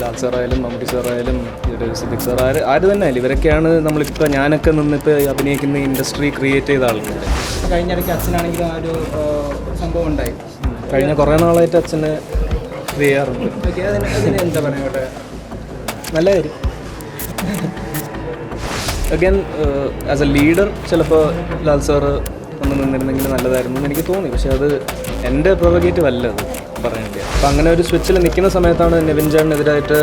ലാൽ സാറായാലും മമ്മൂട്ടി സാറായാലും സിദ്ദിഖ് സാർ ആര് ആര് തന്നെ ആയാലും ഇവരൊക്കെയാണ് നമ്മളിപ്പോൾ ഞാനൊക്കെ നിന്നിപ്പോൾ അഭിനയിക്കുന്ന ഇൻഡസ്ട്രി ക്രിയേറ്റ് ചെയ്ത ആൾക്കാർ കഴിഞ്ഞിടയ്ക്ക് അച്ഛനാണെങ്കിലും ആ ഒരു സംഭവം ഉണ്ടായി. കഴിഞ്ഞ കുറേ നാളായിട്ട് അച്ഛന് ഇത് ചെയ്യാറുണ്ട് എന്താ പറയുക നല്ല കാര്യം. അഗൈൻ ആസ് എ ലീഡർ ചിലപ്പോൾ ലാൽ സാറ് ഒന്ന് നിന്നിരുന്നെങ്കിൽ നല്ലതായിരുന്നു എന്ന് എനിക്ക് തോന്നി. പക്ഷേ അത് എന്റെ പ്രൊവഗേറ്റീവ് അല്ല അത് പറയേണ്ടത് അപ്പം അങ്ങനെ ഒരു സ്വിച്ചിൽ നിൽക്കുന്ന സമയത്താണ് നിവിൻ ചേട്ടനെതിരായിട്ട്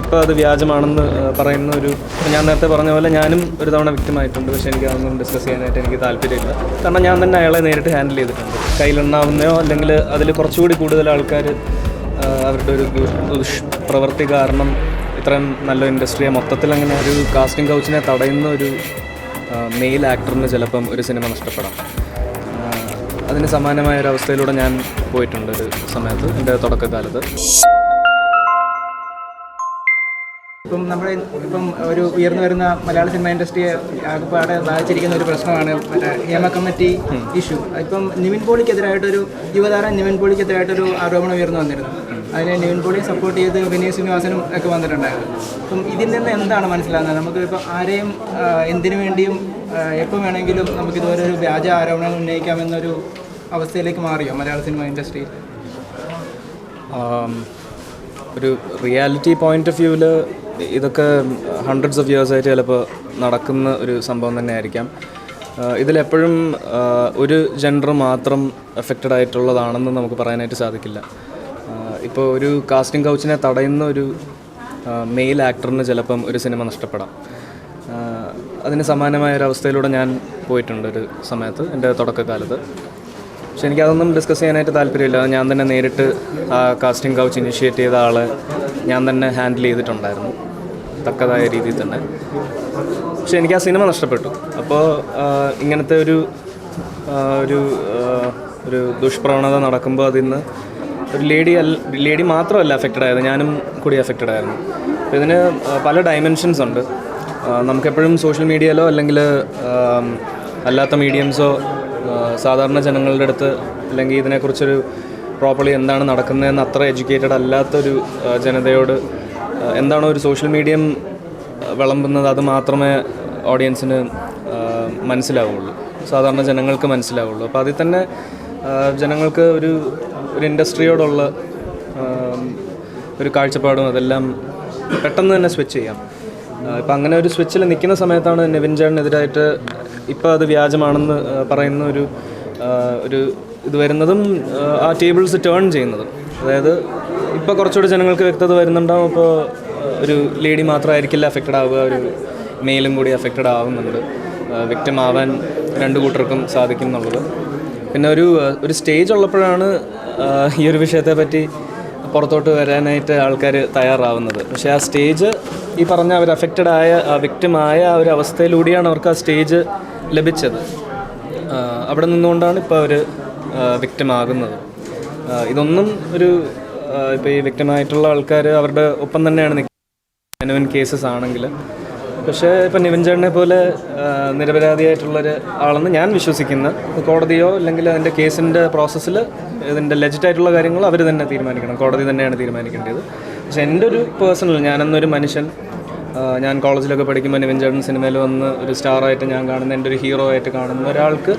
ഇപ്പോൾ അത് വ്യാജമാണെന്ന് പറയുന്ന ഒരു ഞാൻ നേരത്തെ പറഞ്ഞ പോലെ ഞാനും ഒരു തവണ വ്യക്തമായിട്ടുണ്ട്. പക്ഷേ എനിക്ക് അതൊന്നും ഡിസ്കസ് ചെയ്യാനായിട്ട് എനിക്ക് താല്പര്യമില്ല. കാരണം ഞാൻ തന്നെ അയാളെ നേരിട്ട് ഹാൻഡിൽ ചെയ്തിട്ടുണ്ട്. കയ്യിലുണ്ടാവുന്നയോ അല്ലെങ്കിൽ അതിൽ കുറച്ചുകൂടി കൂടുതൽ ആൾക്കാർ അവരുടെ ഒരു ദുഷ് ദുഷ്പ്രവൃത്തി കാരണം ഇത്രയും നല്ല ഇൻഡസ്ട്രിയെ മൊത്തത്തിൽ അങ്ങനെ ഒരു കാസ്റ്റിംഗ് കൗച്ചിനെ തടയുന്ന ഒരു മെയിൽ ആക്ടറിന് ചിലപ്പം ഒരു സിനിമ നഷ്ടപ്പെടാം. അതിന് സമാനമായ ഒരു അവസ്ഥയിലൂടെ ഞാൻ പോയിട്ടുണ്ട് ഒരു സമയത്ത് എന്റെ തുടക്കകാലത്ത്. ഇപ്പം നമ്മുടെ ഇപ്പം ഒരു ഉയർന്നു വരുന്ന മലയാള സിനിമ ഇൻഡസ്ട്രിയെ ആകെപ്പാടെ ബാധിച്ചിരിക്കുന്ന ഒരു പ്രശ്നമാണ് മറ്റേ ഹേമ കമ്മിറ്റി ഇഷ്യൂ. ഇപ്പം നിവിൻ പോളിക്കെതിരായിട്ടൊരു യുവതാരം നിവിൻ പോളിക്കെതിരായിട്ടൊരു ആരോപണം ഉയർന്നു വന്നിരുന്നു. അതിനെ നിവിൻ പോളിയെ സപ്പോർട്ട് ചെയ്ത് വിനീത് ശ്രീനിവാസനും ഒക്കെ വന്നിട്ടുണ്ടായിരുന്നു. അപ്പം ഇതിൽ നിന്ന് എന്താണ് മനസ്സിലാകുന്നത്? നമുക്ക് ഇപ്പം ആരെയും എന്തിനു വേണ്ടിയും എപ്പോൾ വേണമെങ്കിലും നമുക്ക് ഇതുപോലെ ഒരു വ്യാജ ആരോപണം ഉന്നയിക്കാമെന്നൊരു അവസ്ഥയിലേക്ക് മാറിയോ? മലയാള സിനിമ ഇൻഡസ്ട്രിയിൽ ഒരു റിയാലിറ്റി പോയിന്റ് ഓഫ് വ്യൂവിൽ ഇതൊക്കെ ഹൺഡ്രഡ്സ് ഓഫ് ഇയേഴ്സ് ആയിട്ട് ചിലപ്പോൾ നടക്കുന്ന ഒരു സംഭവം തന്നെ ആയിരിക്കാം. ഇതിലെപ്പോഴും ഒരു ജെൻഡർ മാത്രം എഫക്റ്റഡ് ആയിട്ടുള്ളതാണെന്ന് നമുക്ക് പറയാനായിട്ട് സാധിക്കില്ല. ഇപ്പോൾ ഒരു കാസ്റ്റിംഗ് കൗച്ചിനെ തടയുന്ന ഒരു മെയിൽ ആക്ടറിന് ചിലപ്പം ഒരു സിനിമ നഷ്ടപ്പെടാം. അതിന് സമാനമായ ഒരു അവസ്ഥയിലൂടെ ഞാൻ പോയിട്ടുണ്ട് ഒരു സമയത്ത് എന്റെ തുടക്കകാലത്ത്. പക്ഷെ എനിക്കതൊന്നും ഡിസ്കസ് ചെയ്യാനായിട്ട് താല്പര്യമില്ല. ഞാൻ തന്നെ നേരിട്ട് ആ കാസ്റ്റിംഗ് കൗച്ച് ഇനിഷ്യേറ്റ് ചെയ്ത ആളെ ഞാൻ തന്നെ ഹാൻഡിൽ ചെയ്തിട്ടുണ്ടായിരുന്നു. തക്കതായ രീതിയിൽ തന്നെ. പക്ഷെ എനിക്ക് ആ സിനിമ നഷ്ടപ്പെട്ടു. അപ്പോൾ ഇങ്ങനത്തെ ഒരു ഒരു ഒരു ദുഷ്പ്രവണത നടക്കുമ്പോൾ അതിൽ നിന്ന് ഒരു ലേഡി അല്ല ലേഡി മാത്രമല്ല അഫക്റ്റഡ് ആയത്. ഞാനും കൂടി അഫക്റ്റഡ് ആയിരുന്നു. അപ്പോൾ ഇതിന് പല ഡയമെൻഷൻസ് ഉണ്ട്. നമുക്കെപ്പോഴും സോഷ്യൽ മീഡിയയിലോ അല്ലെങ്കിൽ അല്ലാത്ത മീഡിയംസോ സാധാരണ ജനങ്ങളുടെ അടുത്ത് അല്ലെങ്കിൽ ഇതിനെക്കുറിച്ചൊരു പ്രോപ്പർലി എന്താണ് നടക്കുന്നതെന്ന് അത്ര എഡ്യൂക്കേറ്റഡ് അല്ലാത്തൊരു ജനതയോട് എന്താണ് ഒരു സോഷ്യൽ മീഡിയം വിളമ്പുന്നത് അത് മാത്രമേ ഓഡിയൻസിന് മനസ്സിലാവുള്ളൂ. സാധാരണ ജനങ്ങൾക്ക് മനസ്സിലാവുള്ളൂ. അപ്പോൾ അതിൽ തന്നെ ജനങ്ങൾക്ക് ഒരു ഒരു ഇൻഡസ്ട്രിയോടുള്ള ഒരു കാഴ്ചപ്പാടും അതെല്ലാം പെട്ടെന്ന് തന്നെ സ്വിച്ച് ചെയ്യാം. ഇപ്പം അങ്ങനെ ഒരു സ്വിച്ചിൽ നിൽക്കുന്ന സമയത്താണ് നിവിൻ ചേട്ടനെതിരായിട്ട് ഇപ്പോൾ അത് വ്യാജമാണെന്ന് പറയുന്ന ഒരു ഒരു ഇത് വരുന്നതും ആ, ടേബിൾസ് ടേൺ ചെയ്യുന്നതും. അതായത് ഇപ്പോൾ കുറച്ചുകൂടി ജനങ്ങൾക്ക് വ്യക്തത വരുന്നുണ്ടാവും. അപ്പോൾ ഒരു ലേഡി മാത്രമായിരിക്കില്ല അഫക്റ്റഡ് ആവുക. ഒരു മെയിലും കൂടി അഫക്റ്റഡ് ആവുന്നുണ്ട്. വ്യക്തം ആവാൻ രണ്ട് കൂട്ടർക്കും സാധിക്കും എന്നുള്ളത്. പിന്നെ ഒരു ഒരു സ്റ്റേജ് ഉള്ളപ്പോഴാണ് ഈ ഒരു വിഷയത്തെ പറ്റി പുറത്തോട്ട് വരാനായിട്ട് ആൾക്കാർ തയ്യാറാവുന്നത്. പക്ഷേ ആ സ്റ്റേജ് ഈ പറഞ്ഞ അവർ അഫക്റ്റഡ് ആയ വിക്റ്റമായ ആ ഒരു അവസ്ഥയിലൂടെയാണ് അവർക്ക് ആ സ്റ്റേജ് ലഭിച്ചത്. അവിടെ നിന്നുകൊണ്ടാണ് ഇപ്പോൾ അവർ വിക്റ്റമാകുന്നത് ഇതൊന്നും ഒരു ഇപ്പോൾ ഈ വിക്റ്റമായിട്ടുള്ള ആൾക്കാർ അവരുടെ ഒപ്പം തന്നെയാണ് നിൽക്കുന്നത് ജനുവൻ കേസസ് ആണെങ്കിൽ പക്ഷേ ഇപ്പം നിവിൻ പോലെ നിരപരാധിയായിട്ടുള്ളൊരു ആളെന്ന് ഞാൻ വിശ്വസിക്കുന്ന കോടതിയോ അല്ലെങ്കിൽ അതിന്റെ കേസിന്റെ പ്രോസസ്സിൽ ഇതിന്റെ ലെജിറ്റായിട്ടുള്ള കാര്യങ്ങൾ അവർ തന്നെ തീരുമാനിക്കണം. കോടതി തന്നെയാണ് തീരുമാനിക്കേണ്ടത്. പക്ഷേ എന്റെ ഒരു പേഴ്സണൽ ഞാനെന്നൊരു മനുഷ്യൻ ഞാൻ കോളേജിലൊക്കെ പഠിക്കുമ്പോൾ നിവിൻ സിനിമയിൽ വന്ന് ഒരു സ്റ്റാറായിട്ട് ഞാൻ കാണുന്ന എന്റെ ഒരു ഹീറോ ആയിട്ട് കാണുന്ന ഒരാൾക്ക്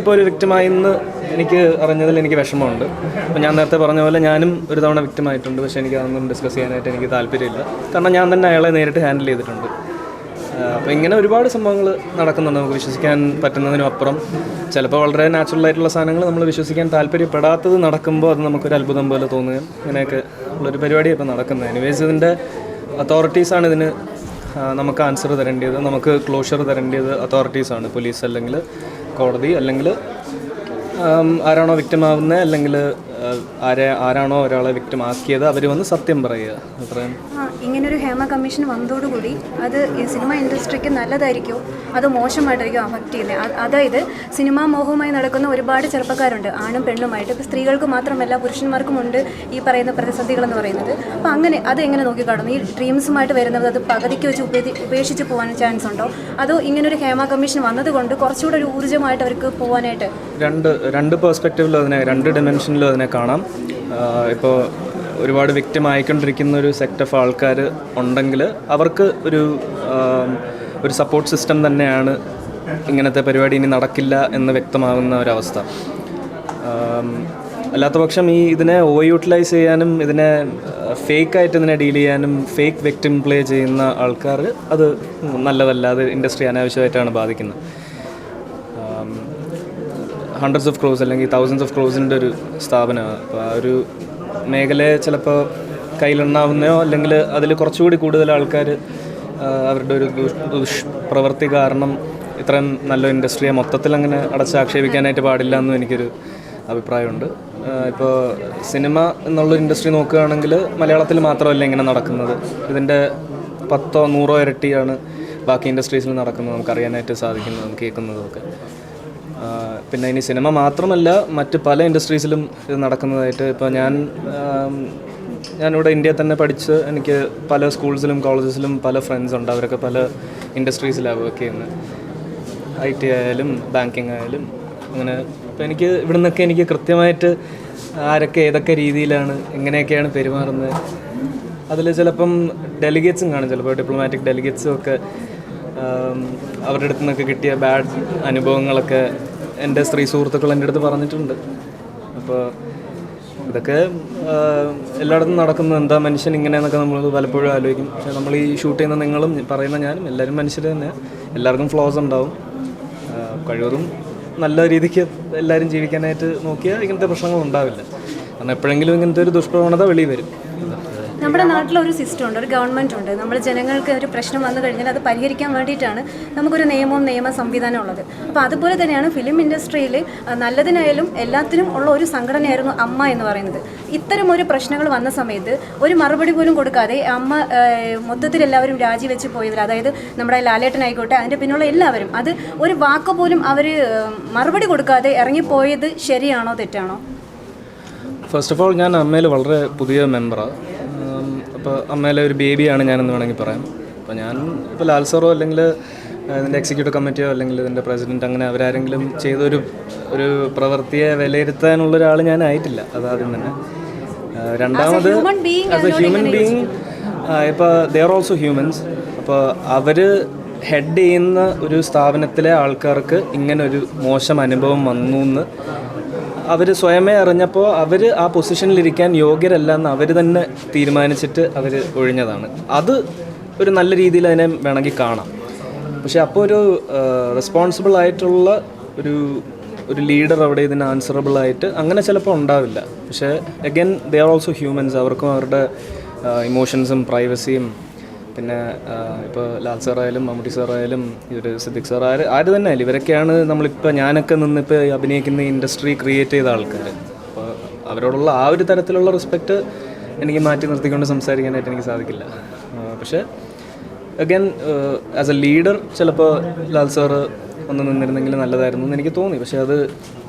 ഇപ്പോൾ ഒരു വ്യക്തമായി എന്ന് എനിക്ക് അറിഞ്ഞതിൽ എനിക്ക് വിഷമമുണ്ട്. അപ്പോൾ ഞാൻ നേരത്തെ പറഞ്ഞ പോലെ ഞാനും ഒരു തവണ വ്യക്തമായിട്ടുണ്ട് പക്ഷേ എനിക്ക് അതൊന്നും ഡിസ്കസ് ചെയ്യാനായിട്ട് എനിക്ക് താല്പര്യമില്ല. കാരണം ഞാൻ തന്നെ അയാളെ നേരിട്ട് ഹാൻഡിൽ ചെയ്തിട്ടുണ്ട്. അപ്പോൾ ഇങ്ങനെ ഒരുപാട് സംഭവങ്ങൾ നടക്കുന്നുണ്ട്. നമുക്ക് വിശ്വസിക്കാൻ പറ്റുന്നതിനും അപ്പുറം. ചിലപ്പോൾ വളരെ നാച്ചുറൽ ആയിട്ടുള്ള സാധനങ്ങൾ നമ്മൾ വിശ്വസിക്കാൻ താല്പര്യപ്പെടാത്തത് നടക്കുമ്പോൾ അത് നമുക്കൊരു അത്ഭുതം പോലെ തോന്നുകയും ഇങ്ങനെയൊക്കെ ഉള്ളൊരു പരിപാടി ഇപ്പോൾ നടക്കുന്നത്. എനിവേസ് ഇതിന്റെ അതോറിറ്റീസാണ് ഇതിന് നമുക്ക് ആൻസർ തരേണ്ടത് നമുക്ക് ക്ലോഷർ തരേണ്ടത് അതോറിറ്റീസാണ് പോലീസ് അല്ലെങ്കിൽ കോടതി അല്ലെങ്കിൽ ആരാണോ വ്യക്തമാവുന്നത് അല്ലെങ്കിൽ ആരെ ആരാണോ ഒരാളെ victim ആക്കിയത് അവർ വന്ന് സത്യം പറയുക. അത്രയും. ആ, ഇങ്ങനൊരു ഹേമ കമ്മീഷൻ വന്നതോടുകൂടി അത് ഈ സിനിമ ഇൻഡസ്ട്രിക്ക് നല്ലതായിരിക്കും അത് മോശമായിട്ടായിരിക്കും അഫക്റ്റ് ചെയ്യുന്നത് അതായത് സിനിമാ മോഹവുമായി നടക്കുന്ന ഒരുപാട് ചെറുപ്പക്കാരുണ്ട് ആണും പെണ്ണുമായിട്ട്. ഇപ്പോൾ സ്ത്രീകൾക്ക് മാത്രമല്ല പുരുഷന്മാർക്കും ഉണ്ട് ഈ പറയുന്ന പ്രതിസന്ധികളെന്ന് പറയുന്നത്. അപ്പോൾ അങ്ങനെ അത് എങ്ങനെ നോക്കിക്കാണുന്നു? ഈ ഡ്രീംസുമായിട്ട് വരുന്നത് അത് പകുതിക്ക് വെച്ച് ഉപേക്ഷി ഉപേക്ഷിച്ച് പോകാൻ ചാൻസ് ഉണ്ടോ? അതോ ഇങ്ങനൊരു ഹേമ കമ്മീഷൻ വന്നതുകൊണ്ട് കുറച്ചുകൂടെ ഒരു ഊർജമായിട്ട് അവർക്ക് പോകാനായിട്ട് രണ്ട് രണ്ട് പേഴ്സ്പെക്റ്റീവിലും അതിനെ രണ്ട് ഡിമെൻഷനിലും അതിനെ കാണാം. ഇപ്പോൾ ഒരുപാട് വ്യക്തി ആയിക്കൊണ്ടിരിക്കുന്ന ഒരു സെക്ട് ഓഫ് ആൾക്കാർ ഉണ്ടെങ്കിൽ അവർക്ക് ഒരു ഒരു സപ്പോർട്ട് സിസ്റ്റം തന്നെയാണ് ഇങ്ങനത്തെ പരിപാടി ഇനി നടക്കില്ല എന്ന് വ്യക്തമാകുന്ന ഒരവസ്ഥ. അല്ലാത്തപക്ഷം അല്ലാത്ത പക്ഷം ഈ ഇതിനെ ഓവർ യൂട്ടിലൈസ് ചെയ്യാനും ഇതിനെ ഫേക്കായിട്ട് ഇതിനെ ഡീൽ ചെയ്യാനും ഫേക്ക് വ്യക്തി പ്ലേ ചെയ്യുന്ന ആൾക്കാർ അത് നല്ലതല്ല അത് ഇൻഡസ്ട്രി അനാവശ്യമായിട്ടാണ് ബാധിക്കുന്നത്. ഹൺഡ്രഡ്സ് ഓഫ് ക്രോസ് അല്ലെങ്കിൽ തൗസൻഡ്സ് ഓഫ് ക്രോസിന്റെ ഒരു സ്ഥാപനമാണ്. അപ്പോൾ ആ ഒരു മേഖലയെ ചിലപ്പോൾ കയ്യിലെണ്ണാവുന്നയോ അല്ലെങ്കിൽ അതിൽ കുറച്ചുകൂടി കൂടുതൽ ആൾക്കാർ അവരുടെ ഒരു ദുഷ്പ്രവൃത്തി കാരണം ഇത്രയും നല്ല ഇൻഡസ്ട്രിയെ മൊത്തത്തിൽ അങ്ങനെ അടച്ചാക്ഷേപിക്കാനായിട്ട് പാടില്ല എന്നും എനിക്കൊരു അഭിപ്രായമുണ്ട്. ഇപ്പോൾ സിനിമ എന്നുള്ള ഇൻഡസ്ട്രി നോക്കുകയാണെങ്കിൽ മലയാളത്തിൽ മാത്രമല്ല ഇങ്ങനെ നടക്കുന്നത്. ഇതിന്റെ പത്തോ നൂറോ ഇരട്ടിയാണ് ബാക്കി ഇൻഡസ്ട്രീസിൽ നടക്കുന്നത്. നമുക്കറിയാനായിട്ട് സാധിക്കുന്നതും കേൾക്കുന്നതും ഒക്കെ. പിന്നെ ഇനി സിനിമ മാത്രമല്ല മറ്റ് പല ഇൻഡസ്ട്രീസിലും ഇത് നടക്കുന്നതായിട്ട് ഇപ്പോൾ ഞാൻ ഞാനിവിടെ ഇന്ത്യയിൽ തന്നെ പഠിച്ച് എനിക്ക് പല സ്കൂൾസിലും കോളേജസിലും പല ഫ്രണ്ട്സ് ഉണ്ട്. അവരൊക്കെ പല ഇൻഡസ്ട്രീസിലാണ് വർക്ക് ചെയ്യുന്നത് ഐ ടി ആയാലും ബാങ്കിങ് ആയാലും അങ്ങനെ അപ്പോൾ എനിക്ക് ഇവിടെ നിന്നൊക്കെ എനിക്ക് കൃത്യമായിട്ട് ആരൊക്കെ ഏതൊക്കെ രീതിയിലാണ് എങ്ങനെയൊക്കെയാണ് പെരുമാറുന്നത് അതിൽ ചിലപ്പം ഡെലിഗേറ്റ്സും കാണും. ചിലപ്പോൾ ഡിപ്ലോമാറ്റിക് ഡെലിഗേറ്റ്സും ഒക്കെ അവരുടെ അടുത്ത് നിന്നൊക്കെ കിട്ടിയ ബാഡ് അനുഭവങ്ങളൊക്കെ എന്റെ സ്ത്രീ സുഹൃത്തുക്കൾ എന്റെ അടുത്ത് പറഞ്ഞിട്ടുണ്ട്. അപ്പോൾ ഇതൊക്കെ എല്ലായിടത്തും നടക്കുന്നത് എന്താ മനുഷ്യൻ ഇങ്ങനെയെന്നൊക്കെ നമ്മൾ പലപ്പോഴും ആലോചിക്കും. പക്ഷേ നമ്മൾ ഈ ഷൂട്ട് ചെയ്യുന്ന നിങ്ങളും പറയുന്ന ഞാനും എല്ലാവരും മനുഷ്യർ തന്നെ എല്ലാവർക്കും ഫ്ലോസ് ഉണ്ടാവും. കഴിവതും നല്ല രീതിക്ക് എല്ലാവരും ജീവിക്കാനായിട്ട് നോക്കിയാൽ ഇങ്ങനത്തെ പ്രശ്നങ്ങൾ ഉണ്ടാവില്ല. കാരണം എപ്പോഴെങ്കിലും ഇങ്ങനത്തെ ഒരു ദുഷ്പ്രവണത വെളിയിൽ വരും. നമ്മുടെ നാട്ടിൽ ഒരു സിസ്റ്റം ഉണ്ട് ഒരു ഗവൺമെന്റ് ഉണ്ട്. നമ്മൾ ജനങ്ങൾക്ക് ഒരു പ്രശ്നം വന്നു കഴിഞ്ഞാൽ അത് പരിഹരിക്കാൻ വേണ്ടിയിട്ടാണ് നമുക്കൊരു നിയമവും നിയമ സംവിധാനം ഉള്ളത്. അപ്പോൾ അതുപോലെ തന്നെയാണ് ഫിലിം ഇൻഡസ്ട്രിയിൽ നല്ലതിനായാലും എല്ലാത്തിനും ഉള്ള ഒരു സംഘടനയായിരുന്നു അമ്മ എന്ന് പറയുന്നത്. ഇത്തരം ഒരു പ്രശ്നങ്ങൾ വന്ന സമയത്ത് ഒരു മറുപടി പോലും കൊടുക്കാതെ അമ്മ മൊത്തത്തിൽ എല്ലാവരും രാജിവെച്ച് പോയതിൽ അതായത് നമ്മുടെ ലാലേട്ടനായിക്കോട്ടെ അതിന്റെ പിന്നുള്ള എല്ലാവരും അത് ഒരു വാക്ക് പോലും അവർ മറുപടി കൊടുക്കാതെ ഇറങ്ങിപ്പോയത് ശരിയാണോ തെറ്റാണോ? ഫസ്റ്റ് ഓഫ് ഓൾ ഞാൻ അമ്മയിൽ വളരെ പുതിയ മെമ്പറാണ് അപ്പോൾ അമ്മയിലെ ഒരു ബേബിയാണ് ഞാനെന്ന് വേണമെങ്കിൽ പറയാം. അപ്പോൾ ഞാൻ ഇപ്പോൾ ലാൽ സാറോ അല്ലെങ്കിൽ ഇതിന്റെ എക്സിക്യൂട്ടീവ് കമ്മിറ്റിയോ അല്ലെങ്കിൽ ഇതിന്റെ പ്രസിഡന്റ് അങ്ങനെ അവരാരെങ്കിലും ചെയ്തൊരു ഒരു പ്രവൃത്തിയെ വിലയിരുത്താനുള്ള ഒരാൾ ഞാനായിട്ടില്ല അതാദ്യം തന്നെ. രണ്ടാമത് ആസ് എ ഹ്യൂമൻ ബീങ് ഇപ്പോൾ ദേ ആർ ഓൾസോ ഹ്യൂമൻസ് അപ്പോൾ അവർ ഹെഡ് ചെയ്യുന്ന ഒരു സ്ഥാപനത്തിലെ ആൾക്കാർക്ക് ഇങ്ങനെ ഒരു മോശം അനുഭവം വന്നു എന്ന് അവർ സ്വയമേ അറിഞ്ഞപ്പോൾ അവർ ആ പൊസിഷനിലിരിക്കാൻ യോഗ്യരല്ല എന്ന് അവർ തന്നെ തീരുമാനിച്ചിട്ട് അവർ ഒഴിഞ്ഞതാണ്. അത് ഒരു നല്ല രീതിയിൽ അതിനെ വേണമെങ്കിൽ കാണാം. പക്ഷെ അപ്പോൾ ഒരു റെസ്പോൺസിബിൾ ആയിട്ടുള്ള ഒരു ഒരു ലീഡർ അവിടെ ഇതിന് ആൻസറബിൾ ആയിട്ട് അങ്ങനെ ചിലപ്പോൾ ഉണ്ടാവില്ല. പക്ഷേ again they are also humans അവർക്കും അവരുടെ ഇമോഷൻസും പ്രൈവസിയും പിന്നെ ഇപ്പോൾ ലാൽ സാറായാലും മമ്മൂട്ടി സാറായാലും ഇവർ സിദ്ദിഖ് സാർ ആര് ആര് തന്നെ ആയാലും ഇവരൊക്കെയാണ് നമ്മളിപ്പോൾ ഞാനൊക്കെ നിന്നിപ്പോൾ അഭിനയിക്കുന്ന ഇൻഡസ്ട്രി ക്രിയേറ്റ് ചെയ്ത ആൾക്കാർ അപ്പോൾ അവരോടുള്ള ആ ഒരു തരത്തിലുള്ള റെസ്പെക്റ്റ് എനിക്ക് മാറ്റി നിർത്തിക്കൊണ്ട് സംസാരിക്കാനായിട്ട് എനിക്ക് സാധിക്കില്ല. പക്ഷേ അഗൈൻ ആസ് എ ലീഡർ ചിലപ്പോൾ ലാൽ സാറ് ഒന്ന് നിന്നിരുന്നെങ്കിൽ നല്ലതായിരുന്നു എന്ന് എനിക്ക് തോന്നി. പക്ഷേ അത്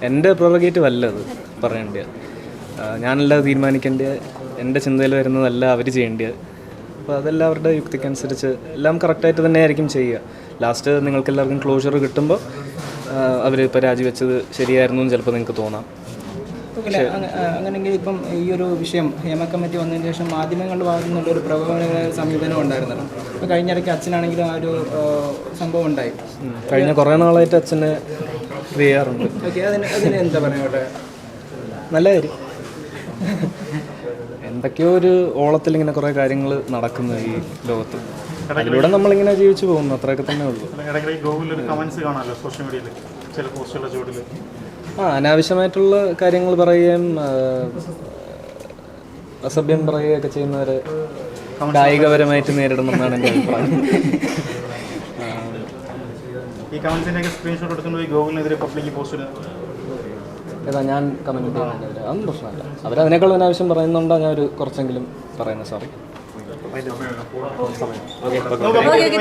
എന്റെ പ്രൊറഗേറ്റീവ് അല്ല അത് പറയേണ്ടത് ഞാനല്ല അത് തീരുമാനിക്കേണ്ടത് എന്റെ ചിന്തയിൽ വരുന്നതല്ല അവർ ചെയ്യേണ്ടത് അപ്പോൾ അതെല്ലാം അവരുടെ യുക്തിക്കനുസരിച്ച് എല്ലാം കറക്റ്റായിട്ട് തന്നെ ആയിരിക്കും ചെയ്യുക. ലാസ്റ്റ് നിങ്ങൾക്ക് എല്ലാവർക്കും ക്ലോഷർ കിട്ടുമ്പോൾ അവർ ഇപ്പോൾ രാജിവെച്ചത് ശരിയായിരുന്നു എന്ന് ചിലപ്പോൾ നിങ്ങൾക്ക് തോന്നാം. അങ്ങനെയെങ്കിൽ ഇപ്പം ഈ ഒരു വിഷയം ഹേമ കമ്മിറ്റി വന്നതിന് ശേഷം മാധ്യമങ്ങളുടെ ഭാഗത്തു നിന്നുള്ള ഒരു പ്രഭാവ സമീപനം ഉണ്ടായിരുന്നല്ലോ. അപ്പോൾ കഴിഞ്ഞിടയ്ക്ക് അച്ഛനാണെങ്കിലും ആ ഒരു സംഭവം ഉണ്ടായി. കഴിഞ്ഞ കുറേ നാളായിട്ട് അച്ഛനെ ചെയ്യാറുണ്ട്. ഓക്കെ അതിന് അതിന് എന്താ പറയുക നല്ല കാര്യം. എന്തൊക്കെയോ ഒരു ഓളത്തിൽ ഇങ്ങനെ കുറേ കാര്യങ്ങൾ നടക്കുന്നു ഈ ലോകത്ത്. അതിലൂടെ നമ്മളിങ്ങനെ ജീവിച്ചു പോകുന്നു അത്രയൊക്കെ തന്നെ ഉള്ളൂ. ആ അനാവശ്യമായിട്ടുള്ള കാര്യങ്ങൾ പറയുകയും അസഭ്യം പറയുകയൊക്കെ ചെയ്യുന്നവരെ കായികപരമായിട്ട് നേരിടണം എന്നാണ് എന്റെ അഭിപ്രായം. ഈ കമന്റ്സിന്റെ സ്ക്രീൻഷോട്ട് പോയി ഗൂഗിളിനെതിരെ പബ്ലിക് പോസ്റ്റ് ഏതാ ഞാൻ കമന്റ് ചെയ്യുന്നുണ്ട് അതൊന്നും പ്രശ്നമല്ല. അവരതിനേക്കാൾ അനാവശ്യം പറയുന്നുണ്ടോ? ഞാൻ ഒരു കുറച്ചെങ്കിലും പറയുന്നത് sorry okay okay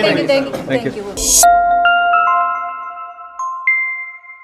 thank you thank you thank you